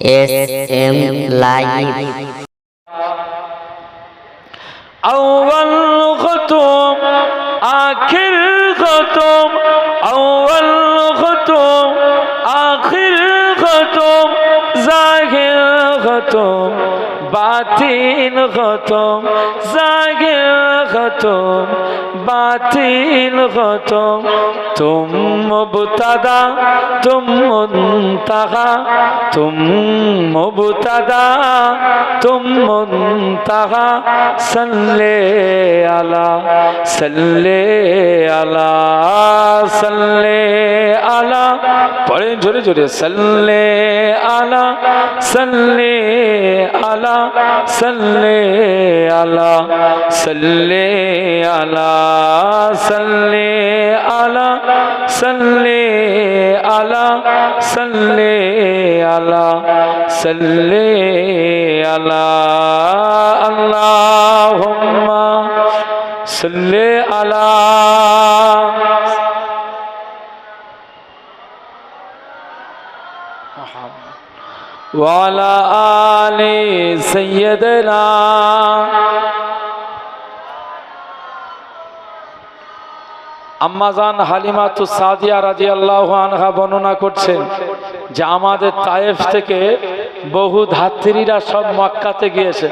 S M live আউয়াল খতম, আখির খতম, আউয়াল খতম, আখির খতম জাহির খতম, বাতিন খতম জাহির খতম বাতিল হত। তুম মুবতাদা, তুম মুনতাহা তুম মুবতাদা, তুম মুনতাহা সাল্লে আলা সাল্লে আলা সাল্লে আলা। পরে জোরে জোরে, সাল্লে আলা সাল্লে আলা সাল্লে আলা সাল্লে আলা সাল্লে আলা সাল্লে আলা সাল্লে আলা সাল্লে আলা। وعلى آل سيدنا আম্মাজান হালিমাতু সাদিয়া রাজি আল্লাহ আনহা বর্ণনা করছেন যে আমাদের তায়েফ থেকে বহু ধাত্রীরা সব মক্কাতে গিয়েছে।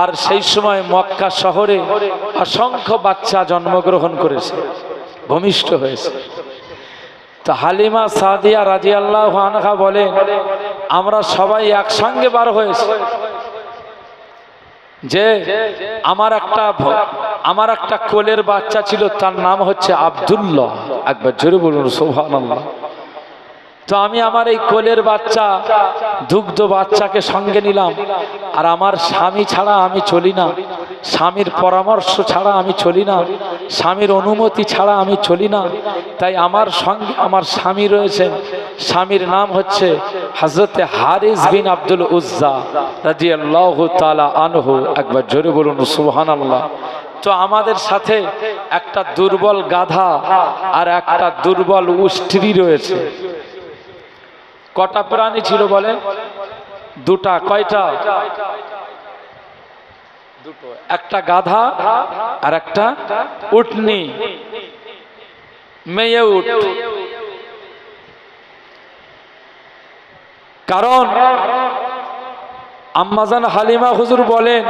আর সেই সময় মক্কা শহরে অসংখ্য বাচ্চা জন্মগ্রহণ করেছে, ভূমিষ্ঠ হয়েছে। তো হালিমা সাদিয়া রাজি আল্লাহ আনহা বলেন, আমরা সবাই একসঙ্গে বার হয়েছি। যে আমার একটা আমার একটা কোলের বাচ্চা ছিল, তার নাম হচ্ছে আব্দুল্লাহ। একবার জোরে বলুন সোহান তো আমি আমার এই কোলের বাচ্চা, দুগ্ধ বাচ্চাকে সঙ্গে নিলাম, আর আমার স্বামী ছাড়া আমি চলি না, স্বামীর পরামর্শ ছাড়া আমি চলি না স্বামীর অনুমতি ছাড়া আমি চলি না। তাই আমার সঙ্গে আমার স্বামী রয়েছেন স্বামীর নাম হচ্ছে হজরতে হারিস বিন আব্দুল উজ্জা রাজি আল্লাহ তালা আনহু। একবার জোরে বলুন সুহান আল্লাহ তো আমাদের সাথে একটা দুর্বল গাধা আর একটা দুর্বল উষ্ট্রি রয়েছে। কটা প্রাণী ছিল বলেন? দুটা, কয়টা? দুটো, একটা গাধা আর একটা উটনি। মেয়ে উঠ কারণ আম্মাজান হালিমা হুজুর বলেন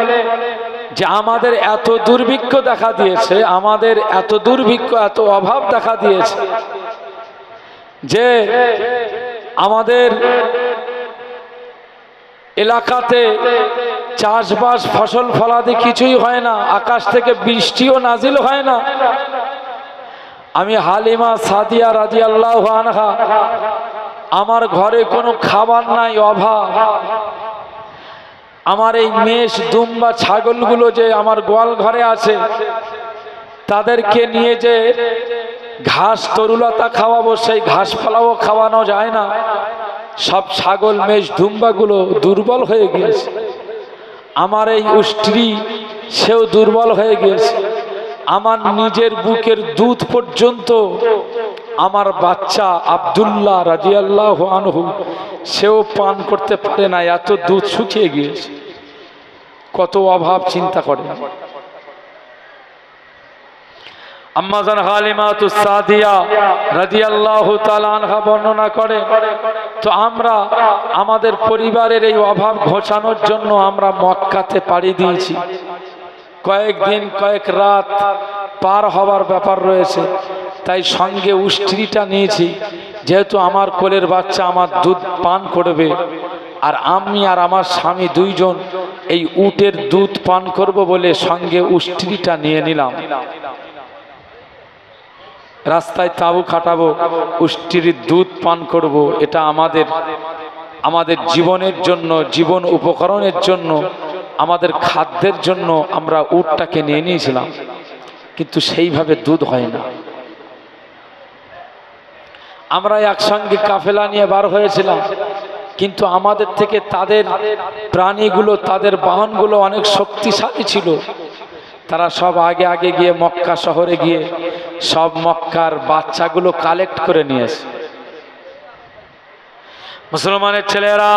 যে আমাদের এত দুর্ভিক্ষ দেখা দিয়েছে, আমাদের এত দুর্ভিক্ষ, এত অভাব দেখা দিয়েছে যে আমাদের এলাকাতে চাষবাস, ফসল ফলাদি কিছুই হয় না। আকাশ থেকে বৃষ্টিও নাজিল হয় না। আমি হালিমা সাদিয়া রাজি আল্লাহ আনহা, আমার ঘরে কোনো খাবার নাই, অভাব। আমার এই মেষ, দুম্বা, ছাগলগুলো যে আমার গোয়াল ঘরে আছে, তাদেরকে নিয়ে যে ঘাস তরুলতা খাওয়াবো, সেই ঘাস পালাও খাওয়ানো যায় না। সব ছাগল, মেষ, দুম্বাগুলো দুর্বল হয়ে গিয়েছে। আমার এই স্ত্রী সেও দুর্বল হয়ে গেছে আমার নিজের বুকের দুধ পর্যন্ত আমার বাচ্চা আবদুল্লাহ রাজিয়াল্লাহ আনহু, সেও পান করতে পারে না, এত দুধ শুকিয়ে গিয়েছে। কত অভাব চিন্তা করে। আম্মাজান হালিমা তু সাদিয়া রাদিয়াল্লাহু তাআলা আনহা বর্ণনা করে, তো আমরা আমাদের পরিবারের এই অভাব ঘোচানোর জন্য আমরা মক্কাতে পাড়ি দিয়েছি। কয়েকদিন কয়েক রাত পার হওয়ার ব্যাপার রয়েছে, তাই সঙ্গে উষ্ট্রিটা নিয়েছি। যেহেতু আমার কোলের বাচ্চা আমার দুধ পান করবে, আর আমি আর আমার স্বামী দুইজন এই উটের দুধ পান করব বলে সঙ্গে উষ্ট্রিটা নিয়ে নিলাম। রাস্তায় তাবু খাটাবো, উষ্টির দুধ পান করব, এটা আমাদের আমাদের জীবনের জন্য, জীবন উপকরণের জন্য, আমাদের খাদ্যের জন্য আমরা উটটাকে নিয়ে নিয়েছিলাম। কিন্তু সেইভাবে দুধ হয় না। আমরা একসঙ্গে কাফেলা নিয়ে বার হয়েছিলাম, কিন্তু আমাদের থেকে তাদের প্রাণীগুলো, তাদের বাহনগুলো অনেক শক্তিশালী ছিল। তারা সব আগে আগে গিয়ে মক্কা শহরে গিয়ে সব মক্কার বাচ্চাগুলো কালেক্ট করে নিয়েছে মুসলমানের ছেলেরা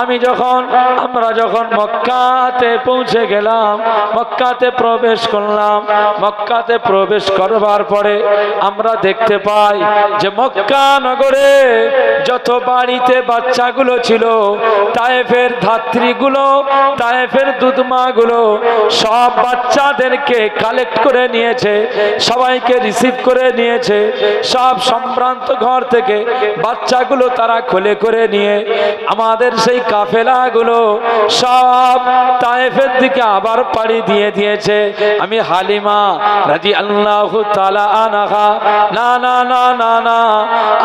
আমি যখন, আমরা যখন মক্কাতে পৌঁছে গেলাম, মক্কাতে প্রবেশ করলাম, মক্কাতে প্রবেশ করবার পরে আমরা দেখতে পাই যে মক্কা নগরে যত বাড়িতে বাচ্চাগুলো ছিল, তায়েফের ধাত্রীগুলো, তায়েফের দুধমাগুলো সব বাচ্চাদেরকে কালেক্ট করে নিয়েছে, সবাইকে রিসিভ করে নিয়েছে, সব সম্ভ্রান্ত ঘর থেকে বাচ্চাগুলো তারা খুলে করে নিয়ে আমাদের সেই কাফেলাগুলো সব তায়েফের দিকে আবার পাড়ি দিয়ে দিয়েছে। আমি হালিমা রাজি আল্লাহ না না না না না,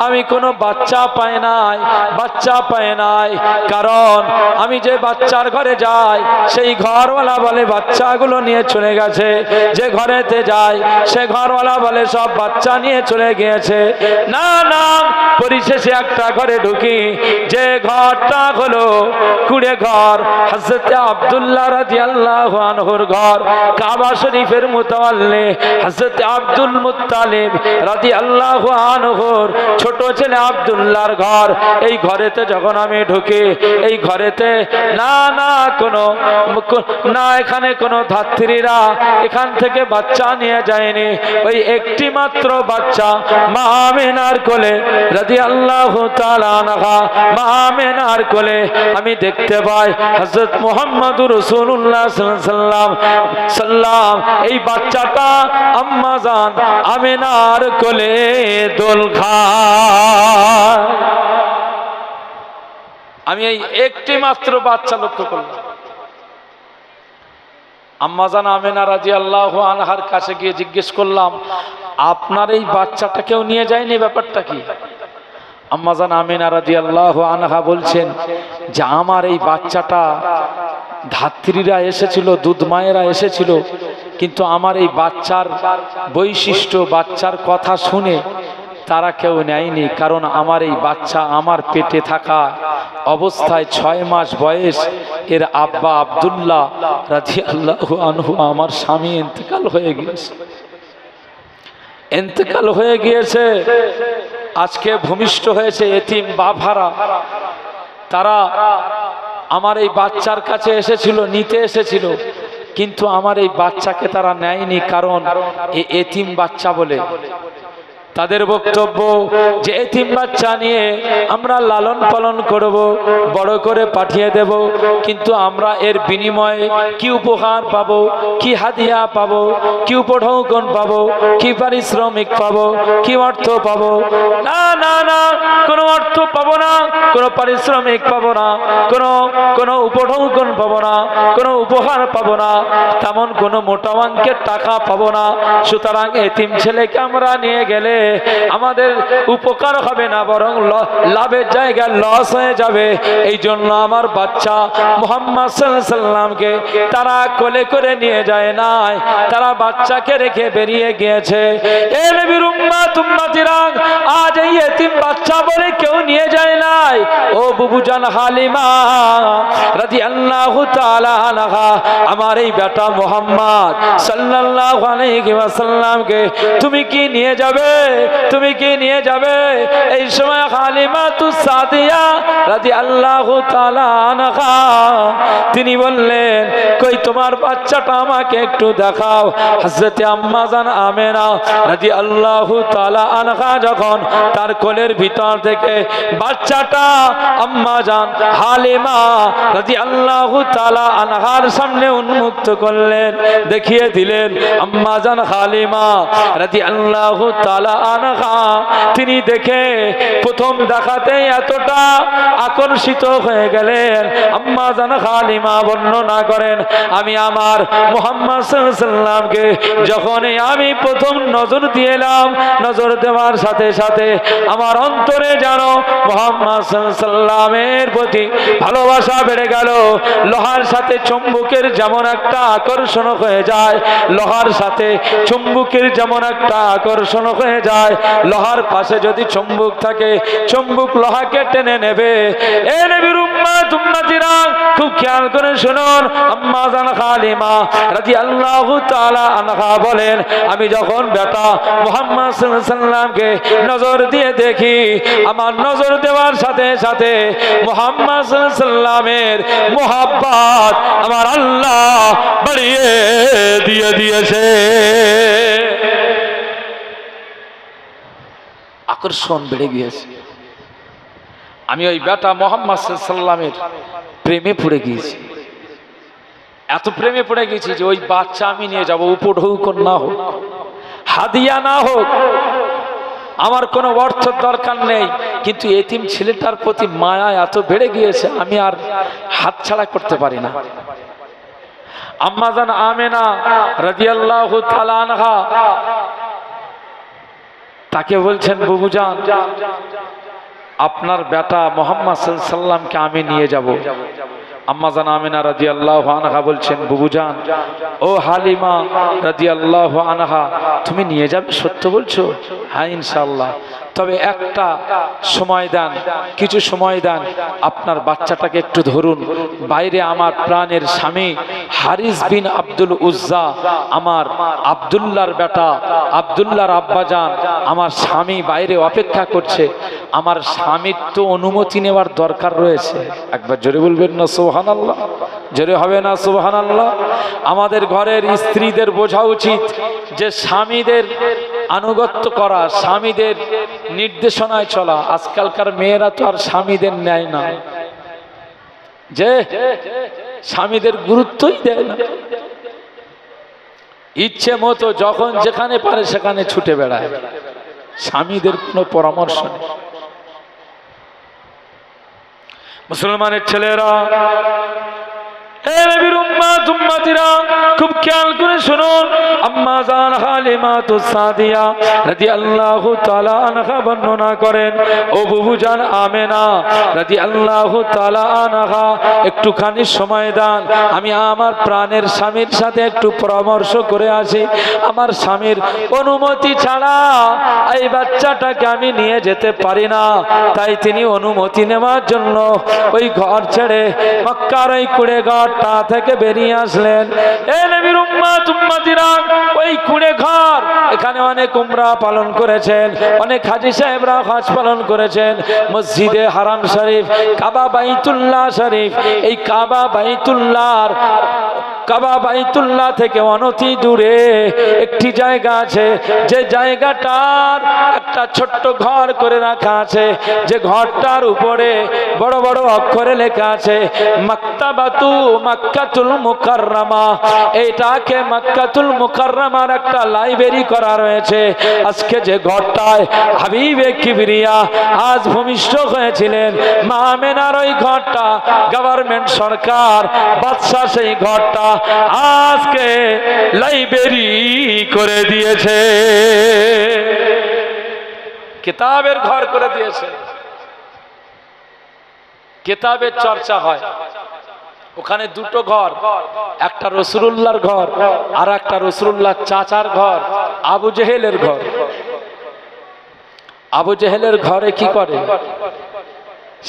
আমি কোনো বাচ্চা পাই নাই, বাচ্চা পাই নাই। কারণ আমি যে বাচ্চার ঘরে যাই, সেই ঘরওয়ালা বলে বাচ্চাগুলো নিয়ে চলে গেছে। যে ঘরেতে যাই সে ঘরওয়ালা বলে, সব বাচ্চা নিয়ে চলে গিয়েছে। না না, পরিশেষে একটা ঘরে ঢুকি। যে ঘরটা হলো কুড়ে ঘর হজরত আব্দুল্লাহ রাদিয়াল্লাহু আনহুর ঘর। কাবা শরীফের মুতাওয়াল্লি হজরত আব্দুল মুত্তালিব রাদিয়াল্লাহু আনহুর ছোট ছেলে আব্দুল্লাহর ঘর। এই ঘরেতে যখন আমি ঢুকি, এই ঘরেতে না না, কোনো না, এখানে কোনো ধাত্রীরা এখান থেকে বাচ্চা নিয়ে যায়নি। ওই একটি মাত্র বাচ্চা মা আমিনার কোলে রাদি আল্লাহ মামেনার কোলে। আমি দেখতে পাই হজরত মোহাম্মদুর রসুল্লাহ সাল্লাম সাল্লাম, এই বাচ্চাটা আম্মা জান আমিনার কোলে দোল আমি এই একটি মাত্র বাচ্চা লক্ষ্য করলাম। আম্মাজান আমেনা রাজি আল্লাহ আনহার কাছে গিয়ে জিজ্ঞেস করলাম, আপনার এই বাচ্চাটাকেও নিয়ে যায়নি? ব্যাপারটা কি? আম্মাজান আমেনা রাজি আল্লাহ আনহা বলছেন যে, আমার এই বাচ্চাটা ধাত্রীরা এসেছিল, দুধ মায়েরা এসেছিল, কিন্তু আমার এই বাচ্চার বৈশিষ্ট্য, বাচ্চার কথা শুনে তারা কেউ নেয়নি, কারণ আমার এই বাচ্চা আমার পেটে থাকা অবস্থায় ছয় মাস বয়স। এর আব্বা আবদুল্লাহ রাজি আল্লাহ আনহু আমার স্বামী ইন্তেকাল হয়ে গিয়েছে। ইন্তেকাল হয়ে গিয়েছে। আজকে ভূমিষ্ঠ হয়েছে এতিম বাভারা তারা আমার এই বাচ্চার কাছে এসেছিল, নিতে এসেছিল। কিন্তু আমার এই বাচ্চাকে তারা নেয়নি, কারণ এ এতিম বাচ্চা বলে। তাদের বক্তব্য যে এতিম বাচ্চা নিয়ে আমরা লালন পালন করব, বড় করে পাঠিয়ে দেব, কিন্তু আমরা এর বিনিময়ে কি উপহার পাব, কি হাদিয়া পাব, কি উপঢৌকন পাব, কি পারিশ্রমিক পাব, কি অর্থ পাব? না না না, কোনো অর্থ পাবো না, কোনো পারিশ্রমিক পাবো না, কোনো কোনো উপঢৌকন পাবো না, কোনো উপহার পাবো না, তেমন কোনো মোটা অঙ্কের টাকা পাবো না। সুতরাং এতিম ছেলেকে আমরা নিয়ে গেলে আমাদের উপকার হবে না, বরং লাভের জায়গায় লস হয়ে যাবে। এই জন্য আমার বাচ্চা মোহাম্মদ সাল্লামকে তারা কোলে করে নিয়ে যায় নাই। তারা বাচ্চাকে রেখে বেরিয়ে গিয়েছে। এ নবীর উম্মাত, উম্মাতিরা, আজ এই এতিম বাচ্চা বলে কেউ নিয়ে যায় নাই। ও বুবুজান হালিমা রাজি আল্লাহ আমার এই বেটা মোহাম্মদ সাল্লাল্লাহু আলাইহি তুমি কি নিয়ে যাবে? তুমি কি নিয়ে যাবে? এই সময় হালিমা তু সাদিয়া রাজি আল্লাহ তিনি বললেন, কই, তোমার বাচ্চাটা আমাকে একটু দেখাও। হজরতে আম্মা জান আমেনা রাজি আল্লাহ তালা আনহা যখন তার কোলের ভিতর থেকে বাচ্চাটা আম্মা জান হালিমা রাজি আল্লাহ তালা আনহার সামনে উন্মুক্ত করলেন, দেখিয়ে দিলেন আম্মা জান হালিমা রাজি আল্লাহ তালা আনহা তিনি দেখে প্রথম দেখাতে এতটা আকর্ষিত হয়ে গেলেন। আম্মা জান হালিমা বর্ণনা করেন, আমি আমার মোহাম্মদ সাল্লামকে যখনই আমি প্রথম নজর দিয়ে এলাম, নজর দেওয়ার সাথে সাথে আমার অন্তরে যেন মোহাম্মদ সাল্লামের প্রতি ভালোবাসা বেড়ে গেল। লোহার সাথে চুম্বুকের যেমন একটা আকর্ষণ হয়ে যায়, লোহার সাথে চুম্বুকের যেমন একটা আকর্ষণ হয়ে যায়, লোহার পাশে যদি চুম্বুক থাকে, চুম্বুক লোহাকে টেনে নেবে। এ নবীর উম্মাত, উম্মাতিরা, খুব খেয়াল করে শুনুন। আম্মা জান খালিমা রাদিয়াল্লাহু তাআলা আনহা বলেন, আমি যখন বেটা মুহাম্মদ সাল্লামকে নজর দিয়ে দেখি, আমার নজর দেওয়ার সাথে সাথে মুহাম্মদ সাল্লামের মোহাব্বত আমার আল্লাহ বাড়িয়ে দিয়ে দিয়েছে। আকর্ষণ বেড়ে গিয়েছে। আমি ওই বেটা মোহাম্মদ সাল্লামের প্রেমে পড়ে গিয়েছি। এত প্রেমে পড়ে গেছি যে ওই বাচ্চা আমি নিয়ে যাব যাব উপঢৌক না হোক, হাদিয়া না হোক, আমার কোনো অর্থ দরকার নেই। কিন্তু এতিম ছেলেটার প্রতি মায়া এত বেড়ে গিয়েছে, আমি আর হাতছাড়া করতে পারি না। আম্মাজান আমেনা রাদিয়াল্লাহু তাআলা আনহা তাকে বলছেন বুবুজান আপনার বেটা মোহাম্মদ সাল্লামকে আমি নিয়ে যাব। আম্মাজান আমিনা রাজি আল্লাহ আনহা বলছেন বুবুজান ও হালিমা রাজি আল্লাহ আনহা, তুমি নিয়ে যাবে, সত্য বলছো? হ্যাঁ ইনশাল্লাহ তবে একটা সময় দেন, কিছু সময় দেন, আপনার বাচ্চাটাকে একটু ধরুন। বাইরে আমার প্রাণের স্বামী হারিস বিন আব্দুল উজ্জা, আমার আবদুল্লার বেটা, আবদুল্লার আব্বাজান, আমার স্বামী বাইরে অপেক্ষা করছে। আমার স্বামীর তো অনুমতি নেওয়ার দরকার রয়েছে। একবার জোরে বলবেন না সোহান আল্লাহ জোরে হবে না সোহান আল্লাহ আমাদের ঘরের স্ত্রীদের বোঝা উচিত যে স্বামীদের আনুগত্য করা, স্বামীদের নির্দেশনায় চলা। আজকালকার মেয়েরা তো আর স্বামীদের নেয় না। যে স্বামীদের গুরুত্বই দেয় না। ইচ্ছে মতো যখন যেখানে পারে সেখানে ছুটে বেড়ায়। স্বামীদের কোনো পরামর্শ নেই। মুসলমানের ছেলেরা খুব খেয়াল করে শুনুন আম্মা জান হালিমা তো সাদিয়া রাদিয়াল্লাহু তাআলা আনহা বর্ণনা করেন, ও বুবু জান আমেনা রাদিয়াল্লাহু তাআলা আনহা, একটুখানি সময় দান। আমি আমার প্রাণের স্বামীর সাথে একটু পরামর্শ করে আসি। আমার স্বামীর অনুমতি ছাড়া এই বাচ্চাটাকে আমি নিয়ে যেতে পারি না। তাই তিনি অনুমতি নেওয়ার জন্য ওই ঘর ছেড়ে মক্কার ওই কুড়ে ঘরটা থেকে বেরিয়ে আসলেন। এ নবীর ওই কুড়ে ঘর। এখানে অনেক উমরা পালন করেছেন, অনেক হাজি সাহেবরা হজ পালন করেছেন। মসজিদে হারাম শরীফ, কাবা বাইতুল্লাহ শরীফ। এই কাবা বাইতুল্লাহর, কাবা বাইতুল্লাহ থেকে অনতি দূরে একটি জায়গা আছে। যে জায়গাটার একটা ছোট্ট ঘর করে রাখা আছে। যে ঘরটার উপরে বড় বড় অক্ষরে লেখা আছে, মাক্তাবাতু মাক্কাতুল মুকাররামা। এটাকে মাক্কাতুল মুকাররামার একটা লাইব্রেরি করা রয়েছে। আজকে যে ঘরটায় হাবিবে কিবরিয়া আজ ভূমিষ্ঠ হয়েছিলেন। মা মেনার ওই ঘরটা, গভর্নমেন্ট সরকার, বাদশাহ সেই ঘরটা আজকে লাইব্রেরি করে দিয়েছে। কিতাবের ঘর করে দিয়েছে। কিতাবের চর্চা হয়। ওখানে দুটো ঘর, একটা রসুল্লাহর ঘর আর একটা রসুল্লাহ চাচার ঘর, আবু জেহেলের ঘর। আবু জেহেলের ঘরে কি করে?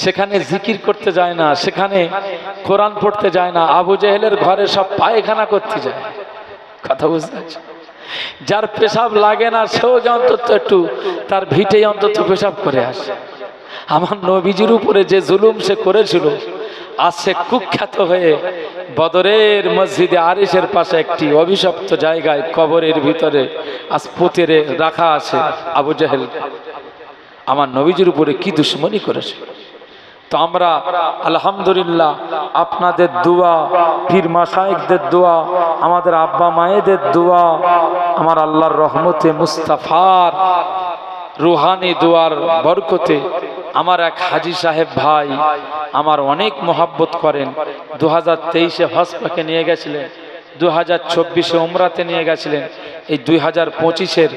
সেখানে জিকির করতে যায় না, সেখানে কোরআন পড়তে যায় না, আবু জেহেলের ঘরে সব পায়খানা করতে যায়। কথা বুঝতে? যার পেশাব লাগে না, সেও যে অন্তত একটু তার ভিটে অন্তত পেশাব করে আসে। আমার নবীজির উপরে যে জুলুম সে করেছিল, আজ সে কুখ্যাত হয়ে বদরের মসজিদে আরিসের পাশে একটি অভিশপ্ত জায়গায় কবরের ভিতরে আজ পুঁতেরে রাখা আছে আবু জাহেল। আমার নবীজির উপরে কি দুশ্মনী করেছে? তো আমরা আলহামদুলিল্লাহ আপনাদের দোয়া, পীর মাসাইকদের দোয়া, আমাদের আব্বা মায়েদের দোয়া, আমার আল্লাহর রহমতে মুস্তাফার রুহানি দোয়ার বরকতে আমার এক হাজি সাহেব ভাই আমার অনেক মহাব্বত করেন। দু হাজার তেইশে হসপাকে নিয়ে গেছিলেন দু হাজার চব্বিশে উমরাতে নিয়ে গেছিলেন, এই দুই হাজার পঁচিশের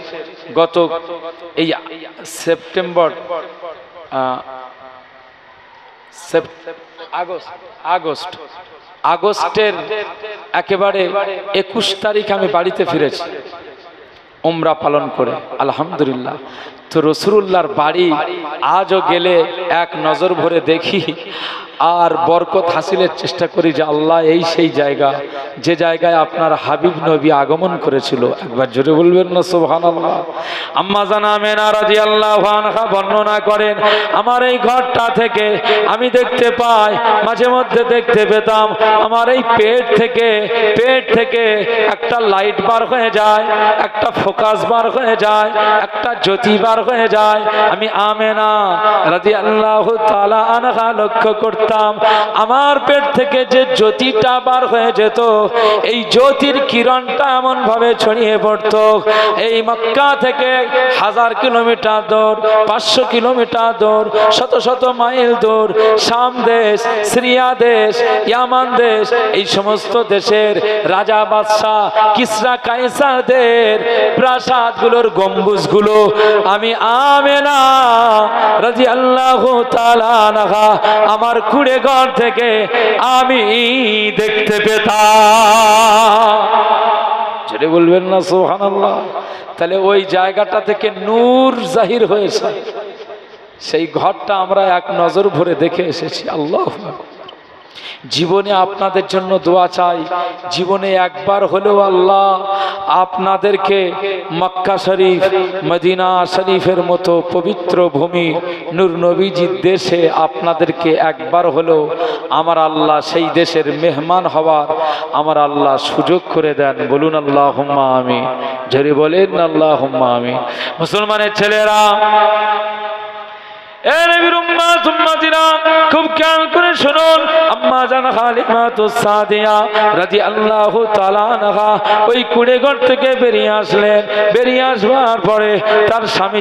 গত এই সেপ্টেম্বর আগস্ট। আগস্ট। আগস্টের একেবারে একুশ তারিখ আমি বাড়িতে ফিরেছি। উমরা পালন করে। আলহামদুলিল্লাহ। তো রসুল্লাহর বাড়ি আজও গেলে এক নজর ভরে দেখি। আর বরকত হাসিলের চেষ্টা করি যে আল্লাহ এই সেই জায়গা, যে জায়গায় আপনার হাবিব নবী আগমন করেছিল। একবার জোরে বলবেন না সোহান আল্লাহ আম্মা জানা মেনা রাজি আল্লাহ বর্ণনা করেন, আমার এই ঘরটা থেকে আমি দেখতে পাই, মাঝে মধ্যে দেখতে পেতাম, আমার এই পেট থেকে পেট থেকে একটা লাইট বার হয়ে যায়, একটা ফোকাস বার হয়ে যায়, একটা জ্যোতি বার হয়ে যায়। আমি আমেনা রাজি আল্লাহ তালা আনহা লক্ষ্য করতাম, আমার পেট থেকে যে জ্যোতিটা বার হয়ে যেত, এই জ্যোতির কিরণটা এমন ভাবে ছড়িয়ে পড়তো। এই মক্কা থেকে হাজার কিলোমিটার দূর, পাঁচশো কিলোমিটার দূর, শত শত মাইল দূর, শাম দেশ, সিরিয়া দেশ, ইয়ামান দেশ, এই সমস্ত দেশের রাজা, বাদশাহ, কিসরা, কাইসারদের প্রাসাদগুলোর গম্বুজগুলো আমি আমেনা রাজি আল্লাহ আমার কুড়ে ঘর থেকে আমি দেখতে পেতাম। বলবেন না সোহান আল্লাহ তাহলে ওই জায়গাটা থেকে নূর জাহির হয়েছে। সেই ঘরটা আমরা এক নজর ভরে দেখে এসেছি, আল্লাহ জীবনে আপনাদের জন্য দোয়া চাই। জীবনে একবার হলেও আল্লাহ আপনাদেরকে মক্কা শরীফ, মদিনা শরীফের মতো পবিত্র ভূমি, নূর নবীজির দেশে আপনাদেরকে একবার হলেও আমার আল্লাহ সেই দেশের মেহমান হওয়ার আমার আল্লাহ সুযোগ করে দেন। বলুন আল্লাহ হুম্মা আমি জোরে বলেন আল্লাহ হুম্মা আমি মুসলমানের ছেলেরা এ নবীর উম্মাত উম্মাতিরা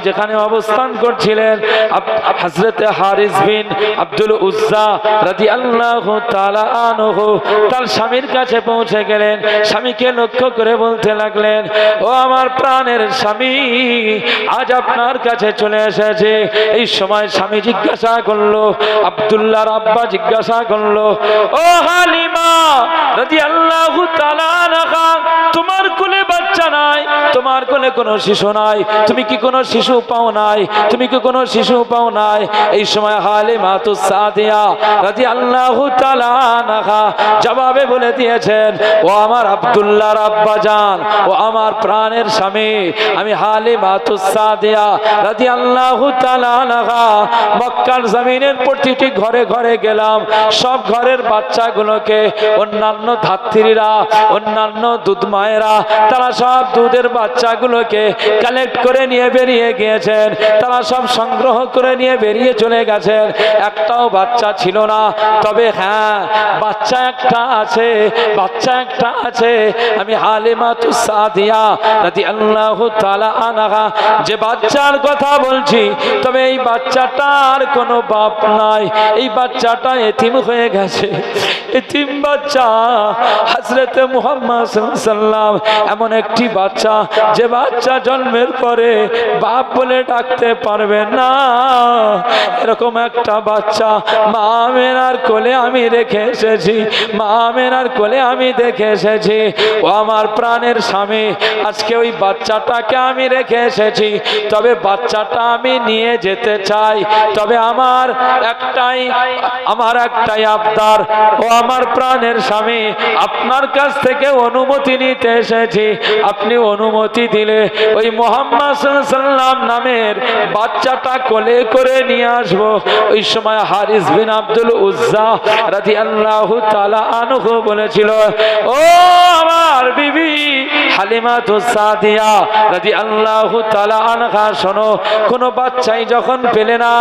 যেখানে অবস্থান করছিলেন আব্দুল উজ্জা তাআলা আনহু, তার স্বামীর কাছে পৌঁছে গেলেন। স্বামীকে লক্ষ্য করে বলতে লাগলেন, ও আমার প্রাণের স্বামী, আজ আপনার কাছে চলে এসেছে। এই সময় স্বামী জিজ্ঞাসা করল আবদুল্লাহ আব্বা জিজ্ঞাসা করল ও হালিমা রাজি আল্লাহ তোমার কোলে তোমার কোলে কোনো শিশু নাই, তুমি কি কোনো শিশু পাও নাই, তুমি কি কোনো শিশু পাও নাই? এই সময় হালিমা তো সাদিয়া রাজি আল্লাহ জবাবে বলে দিয়েছেন, ও আমার আব্দুল্লাহর আব্বা জান ও আমার প্রাণের স্বামী, আমি হালিমা তো সাদিয়া রাজি আল্লাহ মক্কার জমিনের প্রতিটি ঘরে ঘরে গেলাম, সব ঘরের বাচ্চাগুলোকে, অন্যান্য ধাত্রীরা, অন্যান্য দুধ মায়েরা, তারা সব দুধের বাচ্চাগুলোকে কালেক্ট করে নিয়ে বেরিয়ে গিয়েছেন। তারা সব সংগ্রহ করে নিয়ে বেরিয়ে চলে গেছেন। একটাও বাচ্চা ছিল না। তবে হ্যাঁ বাচ্চা একটা আছে, বাচ্চা একটা আছে। আমি হালিমা তু সাদিয়া আল্লাহ আনাহা। যে বাচ্চার কথা বলছি, তবে এই বাচ্চাটার কোনো বাপ নাই। এই বাচ্চাটা এতিম হয়ে গেছে। এতিম বাচ্চা হাজরতে মুহাম্মদ সাল্লাম এমন একটি বাচ্চা যে বাচ্চা জন্মের পরে বাপ বলে ডাকতে পারবে না। এরকম একটা বাচ্চা মা মেনার কোলে আমি রেখে এসেছি, মা মেনার কোলে আমি দেখে এসেছি। ও আমার প্রাণের স্বামী, আজকে ওই বাচ্চাটাকে আমি রেখে এসেছি। তবে বাচ্চাটা আমি নিয়ে যেতে চাই, তবে আমার একটাই আমার একটাই আবদার, ও আমার প্রাণের স্বামী, আপনার কাছ থেকে অনুমতি নিতে এসেছি। আপনি অনুমতি দিলে ওই মোহাম্মদ নামের বাচ্চাটা কোলে করে নিয়ে আসব। ওই সময় হারিস বিন আব্দুল উজ্জা রাজি আল্লাহ তালা আনহু বলেছিল, ও আমার বিবি হালিমা তো সাদিয়া রাজি আল্লাহ তালা আনহা, শোনো, কোনো বাচ্চাই যখন পেলে না,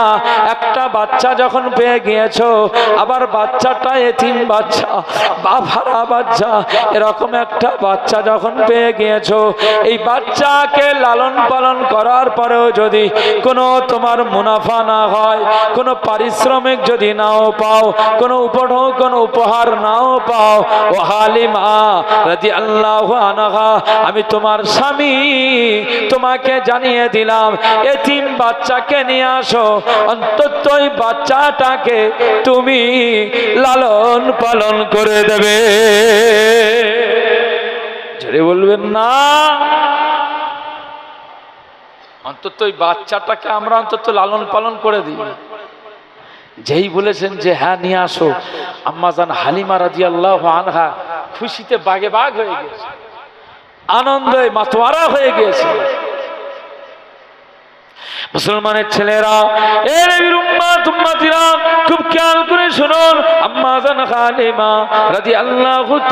একটা বাচ্চা যখন পেয়ে গিয়েছো, আবার বাচ্চাটা এতিম বাচ্চা বাভারা বাচ্চা, এরকম একটা বাচ্চা যখন পেয়ে গিয়েছো, এই বাচ্চাকে লালন পালন করার পরেও যদি কোনো তোমার মুনাফা না হয়, কোনো পারিশ্রমিক যদি নাও পাও, কোনো উপঢ কোনো উপহার নাও পাও, ও হালিমা রাজি আল্লাহ আনাহা, আমি তোমার স্বামী, তোমাকে জানিয়ে দিলাম, এতিম বাচ্চাকে নিয়ে আসো, অন্তত বাচ্চাটাকে তুমি লালন পালন করে দেবে। ছেড়ে বলবেন না। অন্তত ওই বাচ্চাটাকে আমরা অন্তত লালন পালন করে দিই। যেই বলেছেন যে হ্যাঁ নিয়ে আসো। আম্মাজান হালিমা রাজি আল্লাহ আনহা খুশিতে বাগে বাঘ হয়ে গেছে আনন্দে মাতোয়ারা হয়ে গিয়েছে। মুসলমানের ছেলেরা, এ খুব খেয়াল করে শুনুন।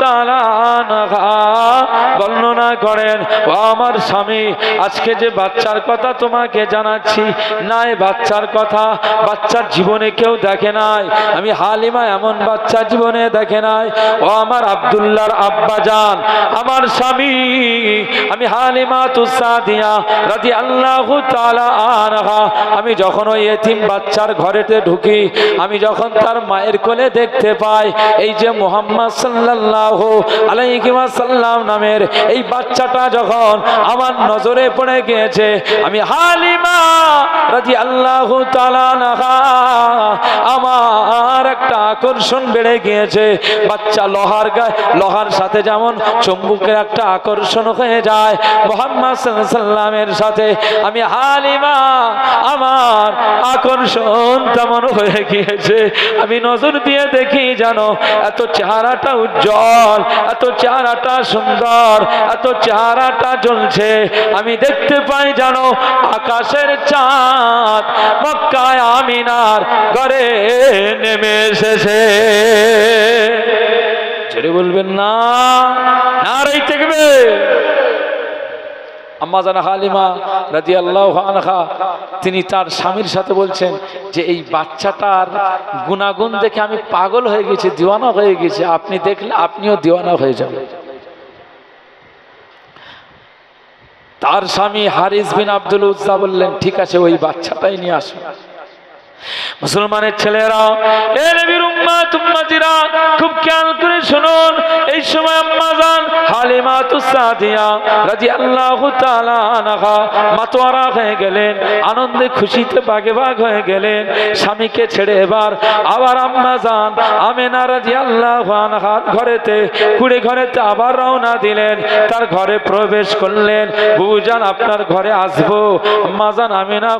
তাআলা বর্ণনা করেন, ও আমার স্বামী, আজকে যে বাচ্চার কথা তোমাকে জানাচ্ছি নাই বাচ্চার কথা, বাচ্চার জীবনে কেউ দেখে নাই। আমি হালিমা এমন বাচ্চা জীবনে দেখে নাই। ও আমার আব্দুল্লাহর আব্বা জান, আমার স্বামী, আমি হালিমা তুসাদিয়া রাজি আল্লাহ আনহা আমি যখন ওই এতিম বাচ্চার ঘরেতে ঢুকি, আমি যখন তার মায়ের কোলে দেখতে পাই, এই যে মোহাম্মদ সাল্লাহ আলাইকিমা সাল্লাম নামের এই বাচ্চাটা যখন আমার নজরে পড়ে গিয়েছে, আমি হালিমা রাজি আল্লাহ আমার একটা আকর্ষণ বেড়ে গিয়েছে। বাচ্চা লোহার গায়ে, লোহার সাথে যেমন চম্বুকের একটা আকর্ষণ হয়ে যায়, মোহাম্মদ সাল্লামের সাথে আমি হালিমা আমার আকর্ষণ তেমন হয়ে গিয়েছে? আমি নজর দিয়ে দেখি জানো, এত চেহারাটা উজ্জ্বল, এত চেহারাটা সুন্দর, এত চেহারাটা জ্বলছে। আমি দেখতে পাই জানো, আকাশের চাঁদ মক্কায় আমিনার ঘরে নেমে এসেছে। ছেড়ে বলবেন না না রাই থাকবে আম্মা জানা হালিমা রাজি আল্লাহ আনহা, তিনি তার স্বামীর সাথে বলছেন যে এই বাচ্চাটার গুণাগুণ দেখে আমি পাগল হয়ে গেছি, দিওয়ানা হয়ে গেছি। আপনি দেখলে আপনিও দিওয়ানা হয়ে যাবেন। তার স্বামী হারিস বিন আব্দুল উজ্জা বললেন, ঠিক আছে, ওই বাচ্চাটাই নিয়ে আসুন। মুসলমানের ছেলেরা, এ নবীর উম্মাত খুব খেয়াল করে শুনুন, এই সময় আম্মা জান হালিমা তাআলা আনহা মাতোয়ারা হয়ে গেলেন, আনন্দে খুশিতে বাগে হয়ে গেলেন, স্বামীকে ছেড়ে এবার আবার আম্মা জান আমেনা রাদিয়াল্লাহু আনহার ঘরেতে, কুড়ে ঘরেতে আবার রওনা দিলেন, তার ঘরে প্রবেশ করলেন বুজান আপনার ঘরে আসব। আম্মা আমেনা